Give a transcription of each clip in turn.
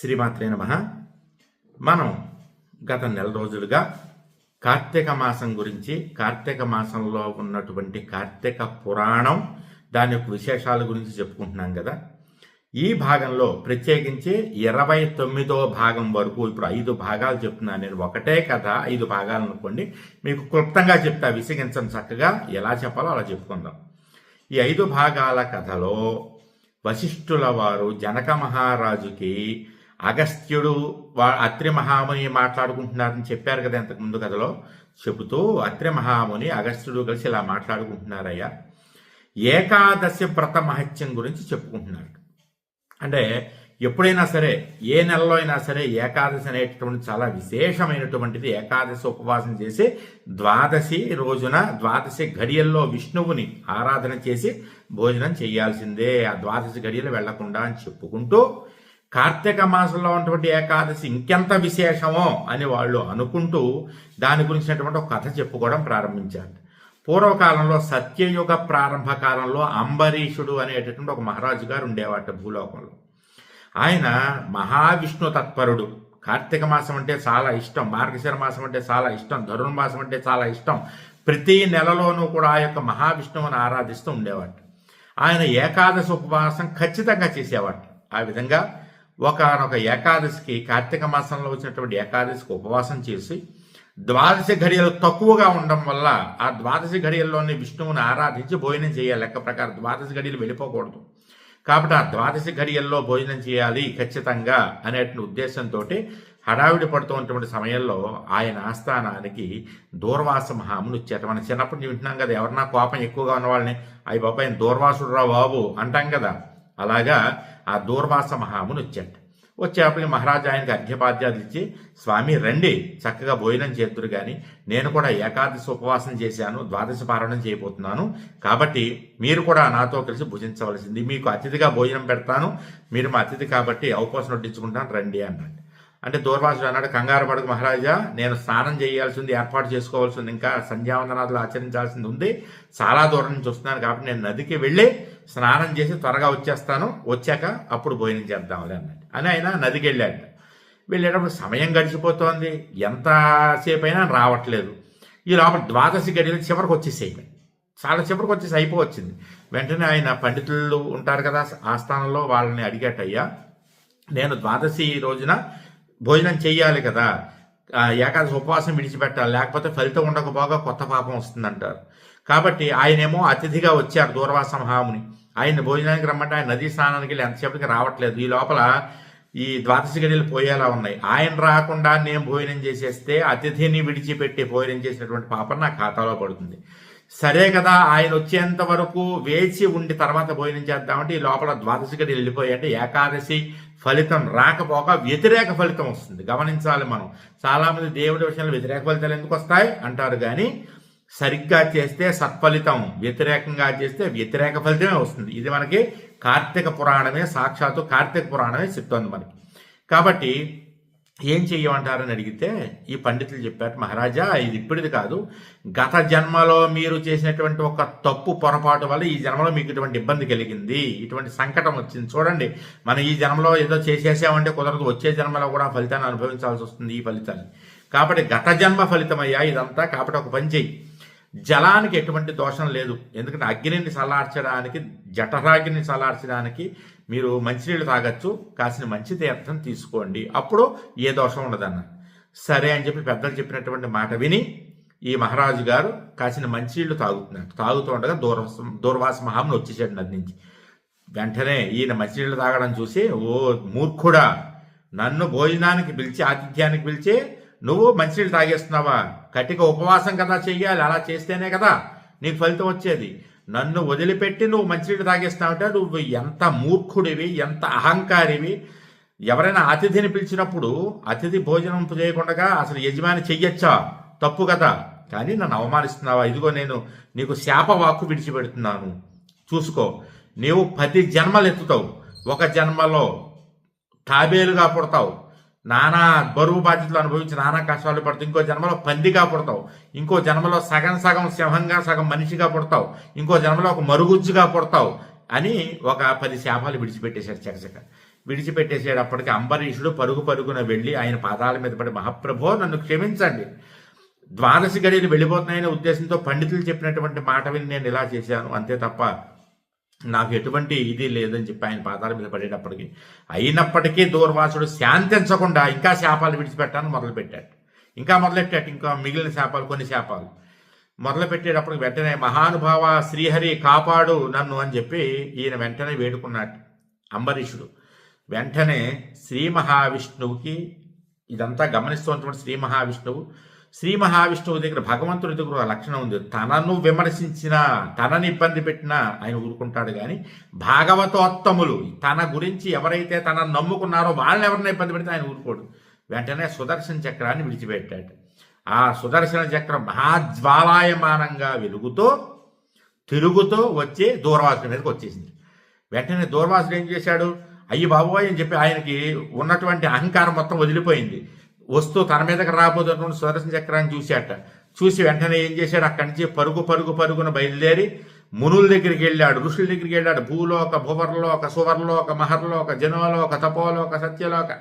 శ్రీమాత్రే నమ. మనం గత నెల రోజులుగా కార్తీక మాసం గురించి కార్తీక మాసంలో ఉన్నటువంటి కార్తీక పురాణం దాని యొక్క విశేషాల గురించి చెప్పుకుంటున్నాం కదా. ఈ భాగంలో ప్రత్యేకించి ఇరవై తొమ్మిదో భాగం వరకు ఇప్పుడు ఐదు భాగాలు చెప్తున్నాను నేను ఒకటే కథ ఐదు భాగాలు అనుకోండి. మీకు క్లుప్తంగా చెప్తా విసిగించండి చక్కగా. ఎలా చెప్పాలో అలా చెప్పుకుందాం. ఈ ఐదు భాగాల కథలో వశిష్ఠుల వారు జనక మహారాజుకి అగస్త్యుడు వా అత్రి మహాముని మాట్లాడుకుంటున్నారని చెప్పారు కదా ఇంతకుముందు కథలో. చెబుతూ అత్రి మహాముని అగస్త్యుడు కలిసి ఇలా మాట్లాడుకుంటున్నారయ్యా. ఏకాదశి వ్రత మహత్యం గురించి చెప్పుకుంటున్నారు. అంటే ఎప్పుడైనా సరే ఏ నెలలో అయినా సరే ఏకాదశి అనేటటువంటి చాలా విశేషమైనటువంటిది ఏకాదశి ఉపవాసం చేసి ద్వాదశి రోజున ద్వాదశి ఘడియల్లో విష్ణువుని ఆరాధన చేసి భోజనం చేయాల్సిందే. ఆ ద్వాదశి ఘడియలు వెళ్ళకుండా అని చెప్పుకుంటూ కార్తీక మాసంలో ఉన్నటువంటి ఏకాదశి ఇంకెంత విశేషమో అని వాళ్ళు అనుకుంటూ దాని గురించినటువంటి ఒక కథ చెప్పుకోవడం ప్రారంభించారు. పూర్వకాలంలో సత్యయుగ ప్రారంభ కాలంలో అంబరీషుడు అనేటటువంటి ఒక మహారాజు గారు ఉండేవాట భూలోకంలో. ఆయన మహావిష్ణు తత్పరుడు. కార్తీక మాసం అంటే చాలా ఇష్టం మార్గశిర మాసం అంటే చాలా ఇష్టం ధరుణ మాసం అంటే చాలా ఇష్టం. ప్రతి నెలలోనూ కూడా ఆ యొక్క మహావిష్ణువుని ఆరాధిస్తూ ఉండేవాడు. ఆయన ఏకాదశి ఉపవాసం ఖచ్చితంగా చేసేవాడు. ఆ విధంగా ఒకనొక ఏకాదశికి కార్తీక మాసంలో వచ్చినటువంటి ఏకాదశికి ఉపవాసం చేసి ద్వాదశి ఘడియలు తక్కువగా ఉండడం వల్ల ఆ ద్వాదశి ఘడియల్లోని విష్ణువుని ఆరాధించి భోజనం చేయాలి. లెక్క ప్రకారం ద్వాదశి ఘడియలు వెళ్ళిపోకూడదు. కాబట్టి ఆ ద్వాదశి ఘడియల్లో భోజనం చేయాలి ఖచ్చితంగా అనేటువంటి ఉద్దేశంతో హడావిడి పడుతున్నటువంటి సమయంలో ఆయన ఆస్థానానికి దూర్వాస మహాముని వచ్చారు. మనం చిన్నప్పటి నుంచి వింటున్నాం కదా ఎవరన్నా కోపం ఎక్కువగా ఉన్న వాళ్ళని అయ్యి బాబాయ్ దూర్వాసుడు రా బాబు అంటాం కదా. అలాగా ఆ దూర్వాస మహాముని వచ్చాడు. వచ్చేప్పటికి మహారాజా ఆయనకి అర్ఘ్యపాద్యాలు ఇచ్చి స్వామి రండి. చక్కగా భోజనం చేద్దురు కానీ నేను కూడా ఏకాదశి ఉపవాసం చేశాను ద్వాదశి పారాయణం చేయబోతున్నాను. కాబట్టి మీరు కూడా నాతో కలిసి భుజించవలసింది. మీకు అతిథిగా భోజనం పెడతాను. మీరు మా అతిథి కాబట్టి అవకాశం వడ్డించుకుంటాను రండి అన్నాడు. అంటే దూర్వాసుడు అన్నాడు కంగారు పడకు మహారాజా నేను స్నానం చేయాల్సింది ఏర్పాటు చేసుకోవాల్సింది ఇంకా సంధ్యావందనాదులు ఆచరించాల్సింది ఉంది. చాలా దూరం నుంచి వస్తున్నాను కాబట్టి నేను నదికి వెళ్ళి స్నానం చేసి త్వరగా వచ్చేస్తాను. వచ్చాక అప్పుడు భోజనం చేద్దాంలే అన్నాడు. అని ఆయన నదికి వెళ్ళాడు. వెళ్ళేటప్పుడు సమయం గడిచిపోతోంది. ఎంతసేపు అయినా రావట్లేదు. ఈ లోపల ద్వాదశి గడియలు చివరికి వచ్చేసేయి. చాలా చివరికి వచ్చేసి అయిపోవచ్చింది. వెంటనే ఆయన పండితులు ఉంటారు కదా ఆస్థానంలో వాళ్ళని అడిగేటయ్యా నేను ద్వాదశి రోజున భోజనం చేయాలి కదా. ఏకాదశి ఉపవాసం విడిచిపెట్టాలి. లేకపోతే ఫలితం ఉండకపోగా కొత్త పాపం వస్తుందంటారు. కాబట్టి ఆయనేమో అతిథిగా వచ్చారు దూర్వాస మహాముని ఆయన భోజనానికి రమ్మంటే ఆయన నదీ స్నానానికి వెళ్ళి ఎంతసేపటికి రావట్లేదు. ఈ లోపల ఈ ద్వాదశి గడియలు పోయేలా ఉన్నాయి. ఆయన రాకుండా నేను భోజనం చేసేస్తే అతిథిని విడిచిపెట్టి భోజనం చేసినటువంటి పాపం నా ఖాతాలో పడుతుంది. సరే కదా ఆయన వచ్చేంత వరకు వేచి ఉండి తర్వాత భోజనం చేద్దామంటే ఈ లోపల ద్వాదశి గడి వెళ్ళిపోయాయి అంటే ఏకాదశి ఫలితం రాకపోక వ్యతిరేక ఫలితం వస్తుంది. గమనించాలి మనం. చాలామంది దేవుడి విషయంలో వ్యతిరేక ఫలితాలు ఎందుకు వస్తాయి? అంటారు కానీ సరిగ్గా చేస్తే సత్ఫలితం వ్యతిరేకంగా చేస్తే వ్యతిరేక ఫలితమే వస్తుంది. ఇది మనకి కార్తీక పురాణమే సాక్షాత్తు కార్తీక పురాణమే చెప్తోంది మనకి. కాబట్టి ఏం చెయ్యమంటారని అడిగితే ఈ పండితులు చెప్పారు మహారాజా ఇది ఇప్పటిది కాదు. గత జన్మలో మీరు చేసినటువంటి ఒక తప్పు పొరపాటు వల్ల ఈ జన్మలో మీకు ఇటువంటి ఇబ్బంది కలిగింది. ఇటువంటి సంకటం వచ్చింది. చూడండి మనం ఈ జన్మలో ఏదో చేసేసామంటే కుదరదు. వచ్చే జన్మలో కూడా ఫలితాన్ని అనుభవించాల్సి వస్తుంది ఈ ఫలితాన్ని. కాబట్టి గత జన్మ ఫలితమయ్యా ఇదంతా. కాబట్టి ఒక పని చెయ్యి. జలానికి ఎటువంటి దోషం లేదు. ఎందుకంటే అగ్నిని చల్లార్చడానికి జఠరాగ్ని చల్లార్చడానికి మీరు మంచినీళ్ళు తాగొచ్చు. కాసిన మంచి తీర్థం తీసుకోండి. అప్పుడు ఏ దోషం ఉండదన్న. సరే అని చెప్పి పెద్దలు చెప్పినటువంటి మాట విని ఈ మహారాజు గారు కాసిన మంచినీళ్ళు తాగుతున్నారు. తాగుతూ ఉండగా దూర్వాస దూర్వాస మహాముని వచ్చేసాడు నది నుంచి. వెంటనే ఈయన మంచినీళ్ళు తాగడం చూసి ఓ మూర్ఖుడా నన్ను భోజనానికి పిలిచి ఆతిథ్యానికి పిలిచి నువ్వు మంచినీళ్ళు తాగేస్తున్నావా? కటిక ఉపవాసం కదా చెయ్యాలి అలా చేస్తేనే కదా నీకు ఫలితం వచ్చేది. నన్ను వదిలిపెట్టి నువ్వు మంచినీళ్ళు తాగేస్తున్నావంటే నువ్వు ఎంత మూర్ఖుడివి ఎంత అహంకారివి. ఎవరైనా అతిథిని పిలిచినప్పుడు అతిథి భోజనం చేయకుండా అసలు యజమాని చెయ్యొచ్చా? తప్పు కదా. కానీ నన్ను అవమానిస్తున్నావా? ఇదిగో నేను నీకు శాపవాక్కు విడిచిపెడుతున్నాను. చూసుకో నీవు పది జన్మలు ఎత్తుతావు ఒక జన్మలో తాబేలుగా పుడతావు. నానా బరువు బాధ్యతలు అనుభవించి నానా కష్టాలు పడుతూ ఇంకో జన్మలో పందిగా పుడతావు. ఇంకో జన్మలో సగం సగం సింహంగా సగం మనిషిగా పుడతావు. ఇంకో జన్మలో ఒక మరుగుజ్జుగా పుడతావు అని ఒక పది శాపాలు విడిచిపెట్టేశాడు చకచక. విడిచిపెట్టేసేటప్పటికి అంబరీషుడు పరుగు పరుగున వెళ్ళి ఆయన పాదాల మీద పడి మహాప్రభో నన్ను క్షమించండి. ద్వాదశి గడియలు వెళ్ళిపోతున్నాయనే ఉద్దేశంతో పండితులు చెప్పినటువంటి మాట విని నేను ఇలా చేశాను. అంతే తప్ప నాకు ఎటువంటి ఇది లేదని చెప్పి ఆయన పాదాల మీద పడేటప్పటికి అయినప్పటికీ దూర్వాసుడు శాంతించకుండా ఇంకా శాపాలు విడిచిపెట్టాలని మొదలుపెట్టాడు. ఇంకా మొదలెట్టాడు? ఇంకా మిగిలిన శాపాలు కొన్ని శాపాలు. మొదలుపెట్టేటప్పుడు వెంటనే మహానుభావ శ్రీహరి కాపాడు నన్ను అని చెప్పి ఈయన వెంటనే వేడుకున్నాడు అంబరీషుడు. వెంటనే శ్రీ మహావిష్ణువుకి ఇదంతా గమనిస్తున్నటువంటి శ్రీ మహావిష్ణువు శ్రీ మహావిష్ణువు దగ్గర భగవంతుడి దగ్గర ఒక లక్షణం ఉంది. తనను విమర్శించిన తనని ఇబ్బంది పెట్టినా ఆయన ఊరుకుంటాడు కానీ భాగవతోత్తములు తన గురించి ఎవరైతే తనను నమ్ముకున్నారో వాళ్ళని ఎవరిని ఇబ్బంది పెడితే ఆయన ఊరుకోడు. వెంటనే సుదర్శన చక్రాన్ని విడిచిపెట్టాడు. ఆ సుదర్శన చక్రం మహాజ్వాలాయమానంగా వెలుగుతూ తిరుగుతూ వచ్చి దూర్వాసుడి మీదకి వచ్చేసింది. వెంటనే దూర్వాసుడు ఏం చేశాడు? అయ్యి బాబోయ్ అని చెప్పి ఆయనకి ఉన్నటువంటి అహంకారం మొత్తం వదిలిపోయింది. వస్తూ తన మీదకి రాబోతున్నటువంటి సుదర్శన చక్రాన్ని చూశాట. చూసి వెంటనే ఏం చేశాడు? అక్కడి నుంచి పరుగు పరుగు పరుగున బయలుదేరి మునుల దగ్గరికి వెళ్ళాడు. ఋషుల దగ్గరికి వెళ్ళాడు. భూలోక భువర్లోక సువర్లోక మహర్లోక జనోలోక తపోలోక సత్యలోక.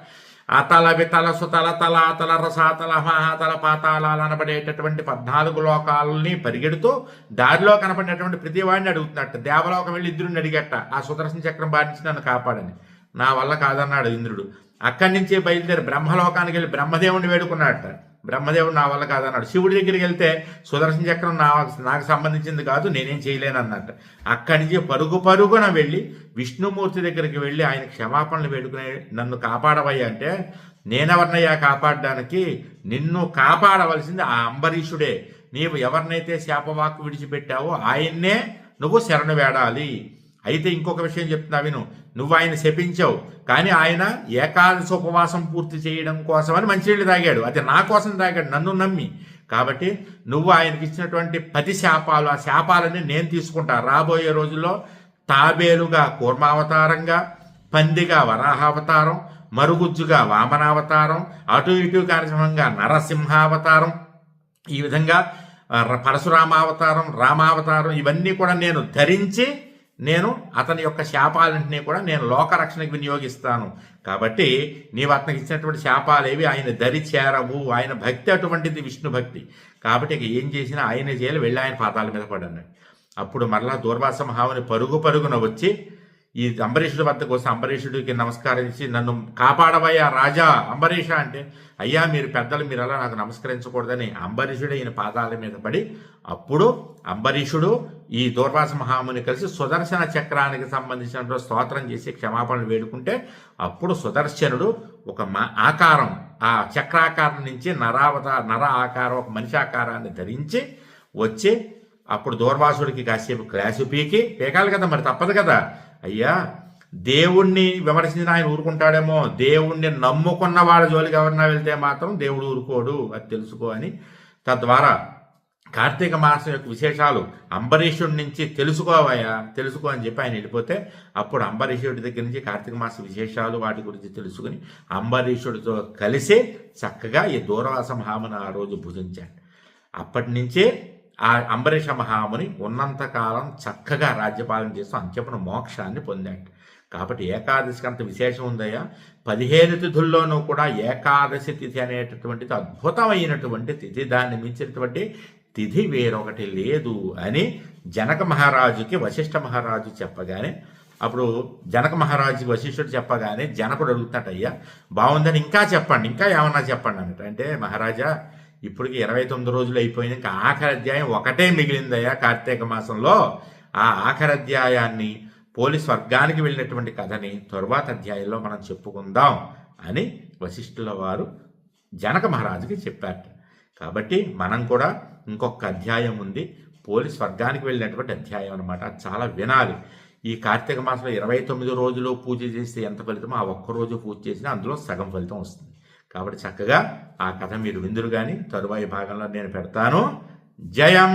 అతల వితల సుతల తల అతల రసాతల మహాతల పాతాళాలు అనబడేటటువంటి పద్నాలుగు లోకాలని పరిగెడుతూ దారిలో కనపడినటువంటి ప్రతి వాడిని అడుగుతున్నట్ట దేవలోకం వెళ్ళి ఇంద్రుడిని అడిగట్ట ఆ సుదర్శన చక్రం బాధించి నన్ను కాపాడని నా వల్ల కాదన్నాడు ఇంద్రుడు. అక్కడి నుంచే బయలుదేరి బ్రహ్మలోకానికి వెళ్ళి బ్రహ్మదేవుని వేడుకున్నాడట. బ్రహ్మదేవుడు నా వల్ల కాదన్నాడు. శివుడి దగ్గరికి వెళ్తే సుదర్శన చక్రం నా నాకు సంబంధించింది కాదు నేనేం చేయలేను అన్నట్టు అక్కడి నుంచి పరుగు పరుగున వెళ్ళి విష్ణుమూర్తి దగ్గరికి వెళ్ళి ఆయన క్షమాపణలు వేడుకునే నన్ను కాపాడవయ్యా అంటే నేనెవరినయ్యా కాపాడడానికి? నిన్ను కాపాడవలసింది ఆ అంబరీషుడే. నీవు ఎవరినైతే శాపవాక్కు విడిచిపెట్టావో ఆయన్నే నువ్వు శరణు వేడాలి. అయితే ఇంకొక విషయం చెప్తున్నా విను. నువ్వు ఆయన శపించావు కానీ ఆయన ఏకాదశి ఉపవాసం పూర్తి చేయడం కోసమని మంచినీళ్ళు తాగాడు. అది నా కోసం తాగాడు నన్ను నమ్మి. కాబట్టి నువ్వు ఆయనకి ఇచ్చినటువంటి పది శాపాలు ఆ శాపాలని నేను తీసుకుంటా. రాబోయే రోజుల్లో తాబేలుగా కూర్మావతారంగా పందిగా వరాహావతారం మరుగుజ్జుగా వామనావతారం అటు ఇటు కార్యక్రమంగా నరసింహావతారం ఈ విధంగా పరశురామావతారం రామావతారం ఇవన్నీ కూడా నేను ధరించి నేను అతని యొక్క శాపాలన్నింటినీ కూడా నేను లోకరక్షణకు వినియోగిస్తాను. కాబట్టి నీవు అతనికి ఇచ్చినటువంటి శాపాలేవి ఆయన దరి చేరవు ఆయన భక్తి అటువంటిది విష్ణు భక్తి. కాబట్టి ఇక ఏం చేసినా ఆయనే చేయాలి వెళ్ళి ఆయన పాతాల మీద పడన్నాడు అప్పుడు మరలా దూర్వాస మహాముని పరుగు పరుగున వచ్చి ఈ అంబరీషుడి వద్దకు వస్తే అంబరీషుడికి నమస్కరించి నన్ను కాపాడవయ్యా రాజా అంబరీష అంటే అయ్యా మీరు పెద్దలు మీరు అలా నాకు నమస్కరించకూడదని అంబరీషుడు ఈయన పాదాల మీద పడి అప్పుడు అంబరీషుడు ఈ దూర్వాస మహాముని కలిసి సుదర్శన చక్రానికి సంబంధించినటువంటి స్తోత్రం చేసి క్షమాపణలు వేడుకుంటే అప్పుడు సుదర్శనుడు ఒక ఆకారం ఆ చక్రాకారం నుంచి నరావత నర ఆకారం ఒక మనిషి ఆకారాన్ని ధరించి వచ్చి అప్పుడు దూర్వాసుడికి కాసేపు క్లాసు పీకి పీకాలి కదా మరి తప్పదు కదా అయ్యా దేవుణ్ణి విమర్శించిన ఆయన ఊరుకుంటాడేమో. దేవుణ్ణి నమ్ముకున్న వాళ్ళ జోలికి ఎవరన్నా వెళ్తే మాత్రం దేవుడు ఊరుకోడు అది తెలుసుకో అని తద్వారా కార్తీక మాసం యొక్క విశేషాలు అంబరీషుడి నుంచి తెలుసుకోవయ్యా తెలుసుకో అని చెప్పి ఆయన వెళ్ళిపోతే అప్పుడు అంబరీషుడి దగ్గర నుంచి కార్తీక మాస విశేషాలు వాటి గురించి తెలుసుకుని అంబరీషుడితో కలిసి చక్కగా ఈ దూరవాస మహామును ఆ రోజు భుజించాడు. అప్పటి నుంచే ఆ అంబరీష మహాముని ఉన్నంతకాలం చక్కగా రాజ్యపాలన చేస్తూ అంచెపున మోక్షాన్ని పొందాడు. కాబట్టి ఏకాదశికి అంత విశేషం ఉందయ్యా. పదిహేను తిథుల్లోనూ కూడా ఏకాదశి తిథి అనేటటువంటిది అద్భుతమైనటువంటి తిథి. దాన్ని మించినటువంటి తిథి వేరొకటి లేదు అని జనక మహారాజుకి వశిష్ఠ మహారాజు చెప్పగానే అప్పుడు జనక మహారాజు వశిష్ఠుడు చెప్పగానే జనకుడు అడుగుతాడయ్యా బాగుందని ఇంకా చెప్పండి ఇంకా ఏమన్నా చెప్పండి అన్నట్టు. అంటే మహారాజా ఇప్పటికి ఇరవై తొమ్మిది రోజులు అయిపోయింది. ఇంకా ఆఖరి అధ్యాయం ఒకటే మిగిలిందయ్యా కార్తీక మాసంలో. ఆ ఆఖరి అధ్యాయాన్ని పోలీస్ స్వర్గానికి వెళ్ళినటువంటి కథని తరువాత అధ్యాయంలో మనం చెప్పుకుందాం అని వశిష్ఠుల వారు జనక మహారాజుకి చెప్పారట. కాబట్టి మనం కూడా ఇంకొక అధ్యాయం ఉంది. పోలీస్ స్వర్గానికి వెళ్ళినటువంటి అధ్యాయం అనమాట చాలా వినాలి. ఈ కార్తీక మాసంలో ఇరవై తొమ్మిది రోజులు పూజ చేస్తే ఎంత ఫలితమో ఆ ఒక్కరోజు పూజ చేసినా అందులో సగం ఫలితం వస్తుంది. కాబట్టి చక్కగా ఆ కథ మీరు విందురు కానీ తరువాయి భాగంలో నేను పెడతాను. జయం!